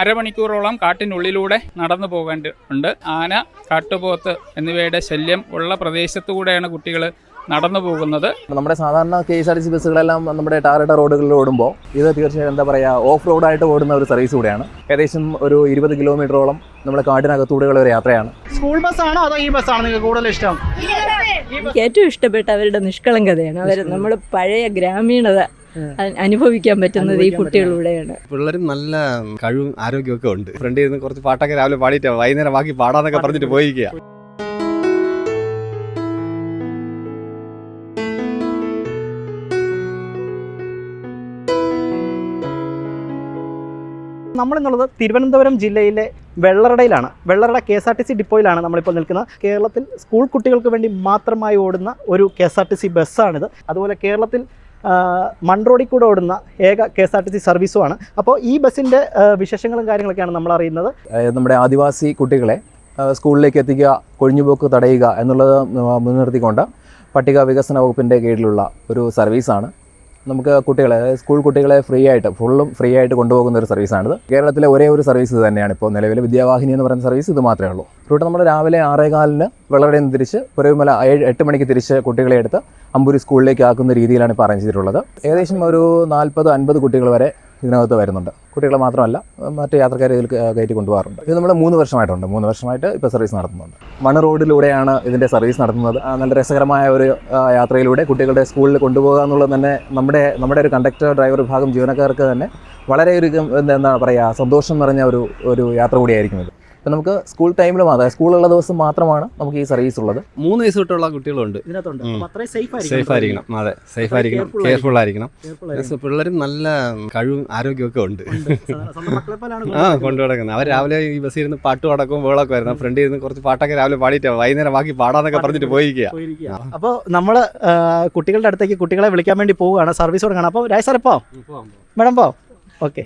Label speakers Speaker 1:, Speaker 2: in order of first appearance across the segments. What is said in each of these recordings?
Speaker 1: അരമണിക്കൂറോളം കാട്ടിനുള്ളിലൂടെ നടന്നു പോകേണ്ടതുണ്ട് ആന കാട്ടുപോത്ത് എന്നിവയുടെ ശല്യം ഉള്ള പ്രദേശത്തുകൂടെയാണ് കുട്ടികൾ നടന്നു പോകുന്നത്.
Speaker 2: നമ്മുടെ സാധാരണ K S R T C ബസ്സുകളെല്ലാം നമ്മുടെ ടാറിട്ട റോഡുകളിൽ ഓടുമ്പോൾ ഇത് തീർച്ചയായും എന്താ പറയുക ഓഫ് റോഡായിട്ട് ഓടുന്ന ഒരു സർവീസ് കൂടെയാണ്. ഏകദേശം ഒരു ഇരുപത് കിലോമീറ്ററോളം നമ്മുടെ കാട്ടിനകത്തൂടെയുള്ള ഒരു യാത്രയാണ്.
Speaker 3: സ്കൂൾ ബസ്സാണോ അതോ ഈ ബസ്സാണോ നിങ്ങൾക്ക് കൂടുതൽ ഇഷ്ടം?
Speaker 4: എനിക്ക് ഏറ്റവും ഇഷ്ടപ്പെട്ട അവരുടെ നിഷ്കളങ്കതയാണ്. അവർ നമ്മൾ പഴയ ഗ്രാമീണത അനുഭവിക്കാൻ പറ്റുന്നത് ഈ കുട്ടികളിലൂടെയാണ്
Speaker 5: പിള്ളേരും നല്ല കഴിവും ആരോഗ്യമൊക്കെ ഉണ്ട്. ഫ്രണ്ട് നിന്ന് കുറച്ച് പാട്ടൊക്കെ രാവിലെ പാടിയിട്ട് വൈകുന്നേരം ബാക്കി പാടാന്നൊക്കെ പറഞ്ഞിട്ട് പോയിരിക്കുക.
Speaker 3: നമ്മളിന്നുള്ളത് തിരുവനന്തപുരം ജില്ലയിലെ വെള്ളറടയിലാണ്. Vellarada K S R T C ഡിപ്പോയിലാണ് നമ്മളിപ്പോൾ നിൽക്കുന്നത്. കേരളത്തിൽ സ്കൂൾ കുട്ടികൾക്ക് വേണ്ടി മാത്രമായി ഓടുന്ന ഒരു K S R T C ബസ്സാണിത്. അതുപോലെ കേരളത്തിൽ മൺറോഡിൽ കൂടെ ഓടുന്ന ഏക K S R T C സർവീസുമാണ്. അപ്പോൾ ഈ ബസ്സിന്റെ വിശേഷങ്ങളും കാര്യങ്ങളൊക്കെയാണ് നമ്മൾ അറിയുന്നത്.
Speaker 2: നമ്മുടെ ആദിവാസി കുട്ടികളെ സ്കൂളിലേക്ക് എത്തിക്കുക കൊഴിഞ്ഞുപോക്ക് തടയുക എന്നുള്ളത് മുൻനിർത്തിക്കൊണ്ട് പട്ടിക വികസന വകുപ്പിന്റെ കീഴിലുള്ള ഒരു സർവീസാണ്. നമുക്ക് കുട്ടികളെ സ്കൂൾ കുട്ടികളെ ഫ്രീ ആയിട്ട് ഫുള്ളും ഫ്രീ ആയിട്ട് കൊണ്ടുപോകുന്ന ഒരു സർവീസാണിത് കേരളത്തിലെ ഒരേ ഒരു സർവീസ് തന്നെയാണ്. ഇപ്പോൾ നിലവിൽ വിദ്യാവാഹിനി എന്ന് പറയുന്ന സർവീസ് ഇത് മാത്രമേ ഉള്ളൂ. റൂട്ട് നമ്മൾ രാവിലെ ആറേകാലിന് വെള്ളറടയിൽ നിന്ന് തിരിച്ച് പുരവിമല ഏഴ് എട്ട് മണിക്ക് തിരിച്ച് കുട്ടികളെ എടുത്ത് അമ്പൂരി സ്കൂളിലേക്ക് ആക്കുന്ന രീതിയിലാണ് ഇപ്പോൾ അറേഞ്ച് ചെയ്തിട്ടുള്ളത്. ഏകദേശം ഒരു നാൽപ്പത് അൻപത് കുട്ടികൾ വരെ ഇതിനകത്ത് വരുന്നുണ്ട്. കുട്ടികളെ മാത്രമല്ല മറ്റ് യാത്രക്കാരെ ഇതിൽ കയറ്റി കൊണ്ടുപോകാറുണ്ട്. ഇത് നമ്മൾ മൂന്ന് വർഷമായിട്ടുണ്ട്. മൂന്ന് വർഷമായിട്ട് ഇപ്പോൾ സർവീസ് നടത്തുന്നുണ്ട്. മണ് റോഡിലൂടെയാണ് ഇതിന്റെ സർവീസ് നടത്തുന്നത്. നല്ല രസകരമായ ഒരു യാത്രയിലൂടെ കുട്ടികളുടെ സ്കൂളിൽ കൊണ്ടുപോകുക എന്നുള്ളത് തന്നെ നമ്മുടെ നമ്മുടെ ഒരു കണ്ടക്ടർ ഡ്രൈവർ വിഭാഗം ജീവനക്കാർക്ക് തന്നെ വളരെ ഒരു എന്താണ് എന്താ എന്താ പറയുക സന്തോഷം നിറഞ്ഞ ഒരു ഒരു യാത്ര കൂടിയായിരിക്കും ഇത്. ഇപ്പം നമുക്ക് സ്കൂൾ ടൈമിൽ മാത്രം സ്കൂളുള്ള ദിവസം മാത്രമാണ് നമുക്ക് ഈ സർവീസ് ഉള്ളത്.
Speaker 5: മൂന്ന് വയസ്സ് തൊട്ടുള്ള കുട്ടികളുണ്ട്.
Speaker 3: ഇതിനകത്തുണ്ട്. സേഫ്
Speaker 5: ആയിരിക്കണം അതെ സേഫ് ആയിരിക്കണം. കെയർഫുൾ ആയിരിക്കണം. പിള്ളേരും നല്ല കഴിവും ആരോഗ്യമൊക്കെ ഉണ്ട്. ആ കൊണ്ടു നടക്കുന്നത്. അവർ രാവിലെ ഈ ബസ്സിൽ ഇരുന്ന് പാട്ട് പാടക്കും വേളൊക്കെ വരുന്നത് ഫ്രണ്ട് ഇരുന്ന് കുറച്ച് പാട്ടൊക്കെ രാവിലെ പാടിയിട്ട് വൈകുന്നേരം ബാക്കി പാടാന്നൊക്കെ പറഞ്ഞിട്ട് പോയിരിക്കുക.
Speaker 3: അപ്പോൾ നമ്മൾ കുട്ടികളുടെ അടുത്തേക്ക് കുട്ടികളെ വിളിക്കാൻ വേണ്ടി പോവുകയാണ്. സർവീസ് തുടങ്ങണം അപ്പോൾ രാജ് സാർ പോവാം? മേഡം പോ ഓക്കെ.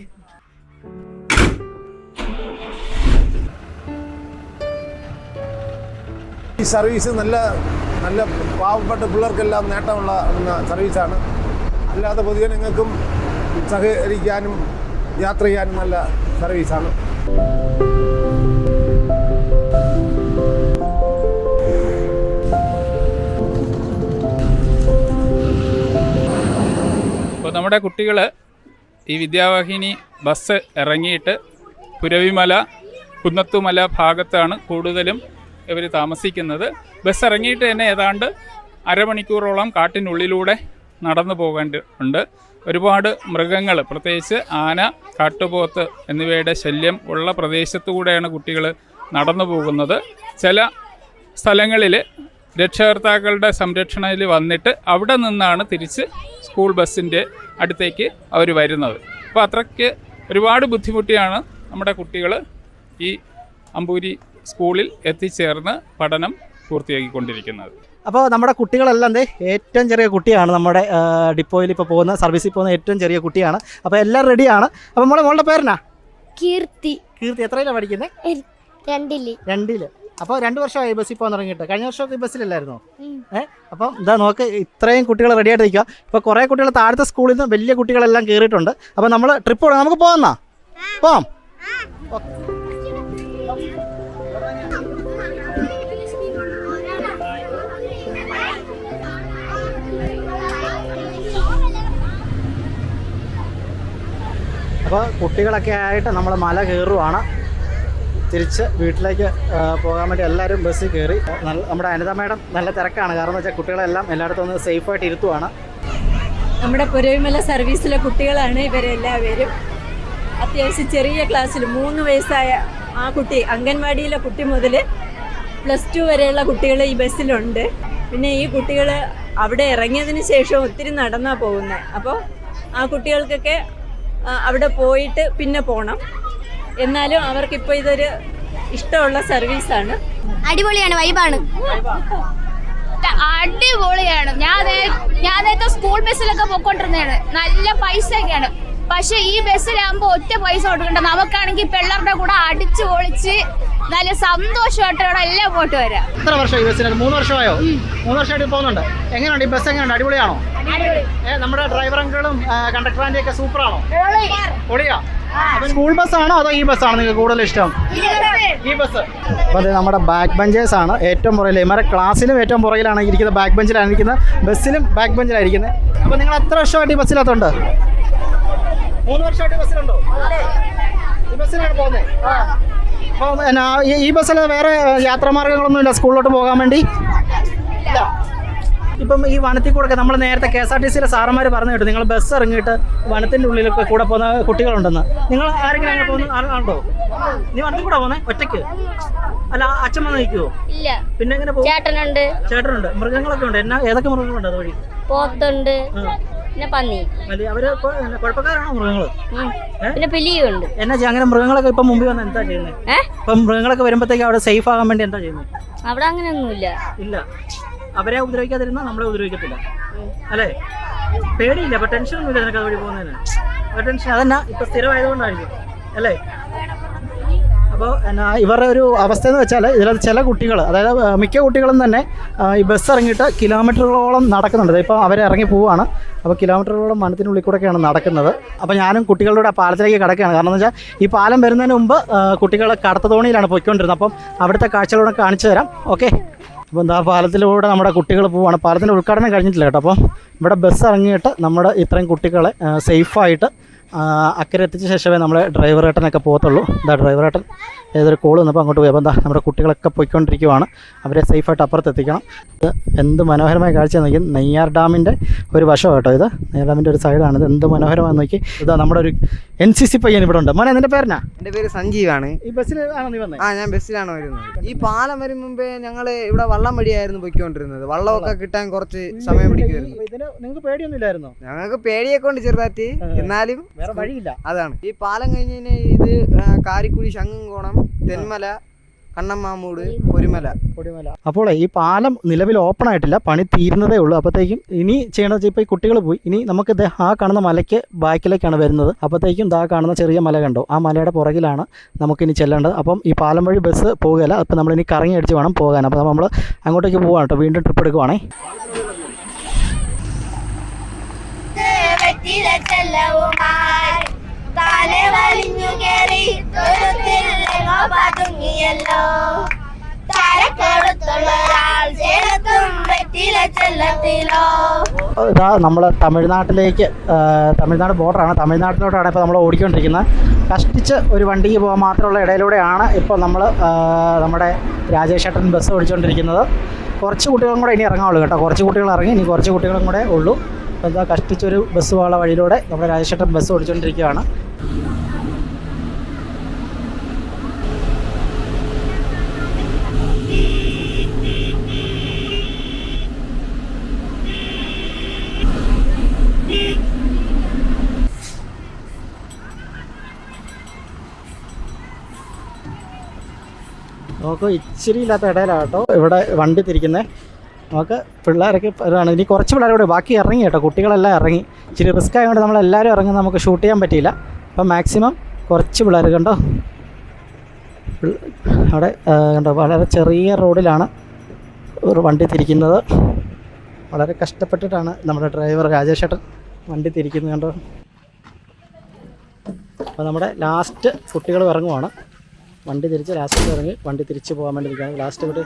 Speaker 6: ഈ സർവീസ് നല്ല നല്ല പാവപ്പെട്ട പിള്ളേർക്കെല്ലാം നേട്ടമുള്ള സർവീസാണ്. അല്ലാതെ പൊതുജനങ്ങൾക്കും സഹകരിക്കാനും യാത്ര ചെയ്യാനും നല്ല സർവീസാണ്.
Speaker 1: അപ്പോൾ നമ്മുടെ കുട്ടികൾ ഈ വിദ്യാവാഹിനി ബസ് ഇറങ്ങിയിട്ട് പുരവിമല കുന്നത്തുമല ഭാഗത്താണ് കൂടുതലും ഇവർ താമസിക്കുന്നത്. ബസ് ഇറങ്ങിയിട്ട് തന്നെ ഏതാണ്ട് അരമണിക്കൂറോളം കാട്ടിനുള്ളിലൂടെ നടന്നു പോകേണ്ടതുണ്ട് ഒരുപാട് മൃഗങ്ങൾ പ്രത്യേകിച്ച് ആന കാട്ടുപോത്ത് എന്നിവയുടെ ശല്യം ഉള്ള പ്രദേശത്തുകൂടെയാണ് കുട്ടികൾ നടന്നു പോകുന്നത്. ചില സ്ഥലങ്ങളിൽ രക്ഷകർത്താക്കളുടെ സംരക്ഷണയിൽ വന്നിട്ട് അവിടെ നിന്നാണ് തിരിച്ച് സ്കൂൾ ബസ്സിന്റെ അടുത്തേക്ക് അവർ വരുന്നത്. അപ്പോൾ അത്രയ്ക്ക് ഒരുപാട് ബുദ്ധിമുട്ടിയാണ് നമ്മുടെ കുട്ടികൾ ഈ അമ്പൂരി സ്കൂളിൽ എത്തിച്ചേർന്ന് പഠനം പൂർത്തിയാക്കിക്കൊണ്ടിരിക്കുന്നത്.
Speaker 3: അപ്പോൾ നമ്മുടെ കുട്ടികളെല്ലാം ദേ ഏറ്റവും ചെറിയ കുട്ടിയാണ് നമ്മുടെ ഡിപ്പോയിൽ ഇപ്പോൾ പോകുന്ന സർവീസിൽ പോകുന്ന ഏറ്റവും ചെറിയ കുട്ടിയാണ്. അപ്പോൾ എല്ലാം റെഡിയാണ്. അപ്പോൾ നമ്മളെ മോളുടെ പേരെന്നാ?
Speaker 7: കീർത്തി.
Speaker 3: കീർത്തി എത്രയിലാണ് പഠിക്കുന്നത്
Speaker 7: രണ്ടിൽ.
Speaker 3: രണ്ടിൽ. അപ്പോൾ രണ്ട് വർഷമായി ബസ്സിൽ പോകാൻ തുടങ്ങിയിട്ട്. കഴിഞ്ഞ വർഷം ഈ ബസ്സിലല്ലായിരുന്നോ. ഏഹ് അപ്പം ഇതാ നോക്ക് ഇത്രയും കുട്ടികൾ റെഡി ആയിട്ട് നിൽക്കുക ഇപ്പോൾ കുറേ കുട്ടികൾ താഴത്തെ സ്കൂളിൽ നിന്ന് വലിയ കുട്ടികളെല്ലാം കയറിയിട്ടുണ്ട്. അപ്പോൾ നമ്മൾ ട്രിപ്പ് പോകണം നമുക്ക് പോകാമെന്നാ പോവാം. അപ്പോൾ കുട്ടികളൊക്കെ ആയിട്ട് നമ്മൾ മല കയറുവാണ്. തിരിച്ച് വീട്ടിലേക്ക് പോകാൻ വേണ്ടി എല്ലാവരും ബസ്സിൽ കയറി. നമ്മുടെ അനിത മേഡം നല്ല തിരക്കാണ്. കാരണം വെച്ചാൽ കുട്ടികളെല്ലാം എല്ലായിടത്തും ഒന്ന് സേഫായിട്ട് ഇരുത്തുവാണ്.
Speaker 4: നമ്മുടെ പുരവിമല സർവീസിലെ കുട്ടികളാണ് ഇവരെല്ലാവരും അത്യാവശ്യം ചെറിയ ക്ലാസ്സിൽ മൂന്ന് വയസ്സായ ആ കുട്ടി അംഗൻവാടിയിലെ കുട്ടി മുതൽ പ്ലസ് ടു വരെയുള്ള കുട്ടികൾ ഈ ബസ്സിലുണ്ട്. പിന്നെ ഈ കുട്ടികൾ അവിടെ ഇറങ്ങിയതിന് ശേഷം ഒത്തിരി നടന്നാണ് പോകുന്നത് അപ്പോൾ ആ കുട്ടികൾക്കൊക്കെ അവിടെ പോയിട്ട് പിന്നെ പോകണം എന്നാലും അവർക്കിപ്പോൾ ഇതൊരു ഇഷ്ടമുള്ള സർവീസാണ്.
Speaker 7: അടിപൊളിയാണ് വൈബാണ് അടിപൊളിയാണ്. ഞാൻ ഞാൻ നേരത്തെ സ്കൂൾ ബസ്സിലൊക്കെ പോയിക്കൊണ്ടിരുന്നതാണ്. നല്ല പൈസയൊക്കെയാണ്. പക്ഷെ ഈ ബസ്സിലാകുമ്പോ ഒറ്റ പൈസ കൊടുക്കണ്ട. നമുക്കാണെങ്കിൽ പിള്ളേരുടെ കൂടെ അടിച്ചു പൊളിച്ച് നല്ല സന്തോഷമായിട്ട് ഇവിടെ എല്ലാം പോയിട്ട് വരാം.
Speaker 3: എത്ര വർഷം ഈ ബസ്സിന് മൂന്ന് വർഷമായോ? മൂന്ന് വർഷമായിട്ട് പോകുന്നുണ്ട്. എങ്ങനെയുണ്ട്? ഈ ബസ് എങ്ങനെയുണ്ട്? അടിപൊളിയാണോ? നമ്മുടെ ഡ്രൈവർ അങ്കിളും കണ്ടക്ടർ ആന്റി ഒക്കെ സൂപ്പറാണോ ആണോ? ഒളിയാ സ്കൂൾ ആണോ അതോ ഈ ബസ്സാണോ നിങ്ങൾക്ക് കൂടുതൽ ഇഷ്ടം? ഈ ബസ് അപ്പോൾ അത് നമ്മുടെ ബാക്ക് ബെഞ്ചേഴ്സ് ആണ് ഏറ്റവും പുറകിൽ ഇമാരെ ക്ലാസ്സിലും ഏറ്റവും പുറകിലാണ് ഇരിക്കുന്നത്. ബാക്ക് ബെഞ്ചിലാണ് ഇരിക്കുന്നത്. ബസ്സിലും ബാക്ക് ബെഞ്ചിലായിരിക്കുന്നത് അപ്പോൾ നിങ്ങൾ എത്ര വർഷമായിട്ട് ഈ ബസ്സിനകത്തുണ്ട് മൂന്ന് വർഷമായിട്ട് ഈ ബസ്സിലുണ്ടോ ഈ ബസ്സിലാണ് പോകുന്നത് അപ്പോൾ എന്നാ ഈ- ബസ്സിൽ വേറെ യാത്രാമാർഗങ്ങളൊന്നുമില്ല സ്കൂളിലോട്ട് പോകാൻ വേണ്ടി? ഇല്ല. ഇപ്പം ഈ വനത്തിൽ കൂടെ നമ്മൾ നേരത്തെ കെ എസ് ആർ ടി സിയിലെ സാറന്മാർ പറഞ്ഞു കേട്ടു. നിങ്ങൾ ബസ് ഇറങ്ങിയിട്ട് വനത്തിന്റെ ഉള്ളിലൊക്കെ കൂടെ പോകുന്ന കുട്ടികളുണ്ടെന്ന്. നിങ്ങൾ ആരെങ്കിലും അങ്ങനെ പോകുന്ന ആളുണ്ടോ? നീ വനത്തിൽ കൂടെ പോകുന്നേ ഒറ്റയ്ക്ക്? അല്ല അച്ഛൻ വന്ന് നിൽക്കുവോ?
Speaker 8: ഇല്ല.
Speaker 3: പിന്നെ എങ്ങനെ പോകും?
Speaker 8: ചേട്ടനുണ്ട്.
Speaker 3: ചേട്ടനുണ്ട്. മൃഗങ്ങളൊക്കെ ഉണ്ട്. എന്നാ ഏതൊക്കെ മൃഗങ്ങളുണ്ട് അതുവഴി
Speaker 8: പോത്തുണ്ട്.
Speaker 3: ആ.
Speaker 8: പിന്നെ പന്നി.
Speaker 3: അവർ കുഴപ്പക്കാരാണോ. ഏ?
Speaker 8: പിന്നെ പിലിയുണ്ട്.
Speaker 3: എന്നാ അങ്ങനെ മൃഗങ്ങളൊക്കെ ഇപ്പൊ മുമ്പിൽ വന്ന് എന്താ ചെയ്യുന്നത്
Speaker 8: ഇപ്പൊ
Speaker 3: ഇപ്പം മൃഗങ്ങളൊക്കെ വരുമ്പോഴത്തേക്ക് അവിടെ സേഫ് ആകാൻ വേണ്ടി എന്താ ചെയ്യുന്നത്
Speaker 8: അവിടെ അങ്ങനെ ഒന്നുമില്ല
Speaker 3: ഇല്ല. അവരെ ഉപദ്രവിക്കാതിരുന്നാൽ നമ്മളെ ഉപദ്രവിക്കത്തില്ല. അല്ലേ? പേടിയില്ല അപ്പൊ ടെൻഷൻ ഒന്നുമില്ല നിനക്ക് അതുവഴി പോകുന്നതിന്. അപ്പൊ ടെൻഷൻ അതന്നെ ഇപ്പൊ സ്ഥിരമായതുകൊണ്ടായിരിക്കും. അല്ലേ? അപ്പോൾ എന്നാ ഇവരുടെ ഒരു അവസ്ഥ എന്ന് വെച്ചാൽ ഇതിൽ ചില കുട്ടികൾ അതായത് മിക്ക കുട്ടികളും തന്നെ ഈ ബസ് ഇറങ്ങിയിട്ട് കിലോമീറ്ററുകളോളം നടക്കുന്നുണ്ട്. ഇപ്പോൾ അവർ ഇറങ്ങി പോവുകയാണ് അപ്പോൾ കിലോമീറ്ററുകളോളം വനത്തിനുള്ളിൽ കൂടെയൊക്കെയാണ് നടക്കുന്നത്. അപ്പോൾ ഞാനും കുട്ടികളുടെ ആ പാലത്തിലേക്ക് കിടക്കുകയാണ്. കാരണം എന്ന് വെച്ചാൽ ഈ പാലം വരുന്നതിന് മുമ്പ് കുട്ടികൾ കടത്തതോണിയിലാണ് പോയിക്കൊണ്ടിരുന്നത്. അപ്പം അവിടുത്തെ കാഴ്ചകളോടെ കാണിച്ചു തരാം. ഓക്കെ? അപ്പോൾ എന്താ പാലത്തിലൂടെ നമ്മുടെ കുട്ടികൾ പോവുകയാണ് പാലത്തിന്റെ ഉദ്ഘാടനം കഴിഞ്ഞിട്ടില്ല കേട്ടോ. അപ്പോൾ ഇവിടെ ബസ് ഇറങ്ങിയിട്ട് നമ്മുടെ ഇത്രയും കുട്ടികളെ സേഫായിട്ട് അക്കരെ എത്തിച്ച ശേഷമേ നമ്മളെ ഡ്രൈവർ ഏട്ടനൊക്കെ പോകത്തുള്ളൂ. എന്താ ഡ്രൈവർ ഏട്ടൻ ഏതൊരു കോൾ വന്നപ്പോൾ അങ്ങോട്ട് പോയി. അപ്പോൾ എന്താ നമ്മുടെ കുട്ടികളൊക്കെ പോയിക്കൊണ്ടിരിക്കുവാണ്. അവരെ സേഫായിട്ട് അപ്പുറത്ത് എത്തിക്കണം ഇത് എന്ത് മനോഹരമായ കാഴ്ച നോക്കി നെയ്യാർ ഡാമിന്റെ ഒരു വശം കേട്ടോ ഇത്. നെയ്യാർ ഡാമിന്റെ ഒരു സൈഡാണ് ഇത്. എന്ത് മനോഹരമായി നോക്കി ഇതാ നമ്മുടെ ഒരു എൻ സി സി പയ്യൻ ഇവിടെ ഉണ്ട്. മോനെ എന്റെ പേരനാ
Speaker 9: എന്റെ പേര് സഞ്ജീവാണ്.
Speaker 3: ഈ ബസ്സിലാണോ നീ വന്നത്
Speaker 9: ആ ഞാൻ ബസ്സിലാണ് വരുന്നത്. ഈ പാലം വരും മുമ്പേ ഞങ്ങൾ ഇവിടെ വള്ളം വഴിയായിരുന്നു പൊയ്ക്കൊണ്ടിരുന്നത്. വള്ളമൊക്കെ കിട്ടാൻ കുറച്ച് സമയം പിടിക്കുമായിരുന്നു.
Speaker 3: ഇതിന് നിങ്ങൾക്ക് പേടിയൊന്നുമില്ലായിരുന്നോ?
Speaker 9: ഞങ്ങൾക്ക് പേടിയൊക്കെ ഉണ്ട് ചെറുതായിട്ട്. എന്നാലും
Speaker 3: വേറെ വഴിയില്ല.
Speaker 9: അതാണ്. ഈ പാലം കഴിഞ്ഞ് കഴിഞ്ഞാൽ ഇത് കാരിക്കുഴി കാരിക്കുടി ശങ്ങുംകോണം തെന്മല കണ്ണമ്മാമൂട് പൊരിമല.
Speaker 3: കൊടിമല അപ്പോൾ ഈ പാലം നിലവിൽ ഓപ്പൺ ആയിട്ടില്ല. പണി തീരുന്നതേ ഉള്ളൂ. അപ്പോഴത്തേക്കും ഇനി ചെയ്യണമെന്ന് വെച്ചാൽ ഇപ്പോൾ ഈ കുട്ടികൾ പോയി. ഇനി നമുക്ക് ദേ ആ കാണുന്ന മലയ്ക്ക് ബാക്കിലേക്കാണ് വരുന്നത്. അപ്പോഴത്തേക്കും ദാ കാണുന്ന ചെറിയ മല കണ്ടോ. ആ മലയുടെ പുറകിലാണ് നമുക്കിനി ചെല്ലേണ്ടത്. അപ്പം ഈ പാലം വഴി ബസ് പോകുകയില്ല അപ്പം നമ്മളിനി കറങ്ങി അടിച്ച് വേണം പോകാൻ. അപ്പോൾ നമ്മൾ അങ്ങോട്ടേക്ക് പോവാണ് കേട്ടോ വീണ്ടും ട്രിപ്പ് എടുക്കുവാണേ.
Speaker 7: വെറ്റില തലവലിഞ്ഞു താലെ വലിഞ്ഞു കേറി തുരുത്തില്ലെങ്ങോ പതുങ്ങിയല്ലോ.
Speaker 3: ഇതാ നമ്മൾ തമിഴ്നാട്ടിലേക്ക് തമിഴ്നാട് ബോർഡറാണ്. തമിഴ്നാട്ടിലോട്ടാണ് ഇപ്പോൾ നമ്മൾ ഓടിക്കൊണ്ടിരിക്കുന്നത്. കഷ്ടിച്ച് ഒരു വണ്ടിക്ക് പോകാൻ മാത്രമുള്ള ഇടയിലൂടെയാണ് ഇപ്പോൾ നമ്മൾ നമ്മുടെ രാജേഷേട്ടൻ ബസ് ഓടിച്ചുകൊണ്ടിരിക്കുന്നത് കുറച്ച് കുട്ടികളും കൂടെ ഇനി ഇറങ്ങാവുള്ളൂ കേട്ടോ. കുറച്ച് കുട്ടികൾ ഇറങ്ങി ഇനി കുറച്ച് കുട്ടികളും കൂടെ ഉള്ളൂ. എന്താ കഷ്ടിച്ചൊരു ബസ് പോകാനുള്ള വഴിയിലൂടെ നമ്മുടെ രാജേഷ് ബസ് ഓടിച്ചുകൊണ്ടിരിക്കുകയാണ് നമുക്ക് ഇച്ചിരി ഇല്ലാത്ത ഇടയിലാട്ടോ ഇവിടെ വണ്ടി തിരിക്കുന്നത് നമുക്ക് പിള്ളേരൊക്കെ ഇതാണ്. ഇനി കുറച്ച് പിള്ളേരോട് ബാക്കി ഇറങ്ങി കേട്ടോ. കുട്ടികളെല്ലാം ഇറങ്ങി. ഇച്ചിരി റിസ്ക് ആയതുകൊണ്ട് നമ്മളെല്ലാവരും ഇറങ്ങി നമുക്ക് ഷൂട്ട് ചെയ്യാൻ പറ്റിയില്ല. അപ്പം മാക്സിമം കുറച്ച് പിള്ളേർ കണ്ടോ? അവിടെ കണ്ടോ? വളരെ ചെറിയ റോഡിലാണ് ഒരു വണ്ടി തിരിക്കുന്നത്. വളരെ കഷ്ടപ്പെട്ടിട്ടാണ് നമ്മുടെ ഡ്രൈവർ രാജേഷേട്ടൻ വണ്ടി തിരിക്കുന്നത് കണ്ടോ? അപ്പോൾ നമ്മുടെ ലാസ്റ്റ് കുട്ടികൾ ഇറങ്ങുവാണ്. വണ്ടി തിരിച്ച് ലാസ്റ്റ് ഇറങ്ങി വണ്ടി തിരിച്ച് പോകാൻ വേണ്ടി ലാസ്റ്റ് ഇവിടെ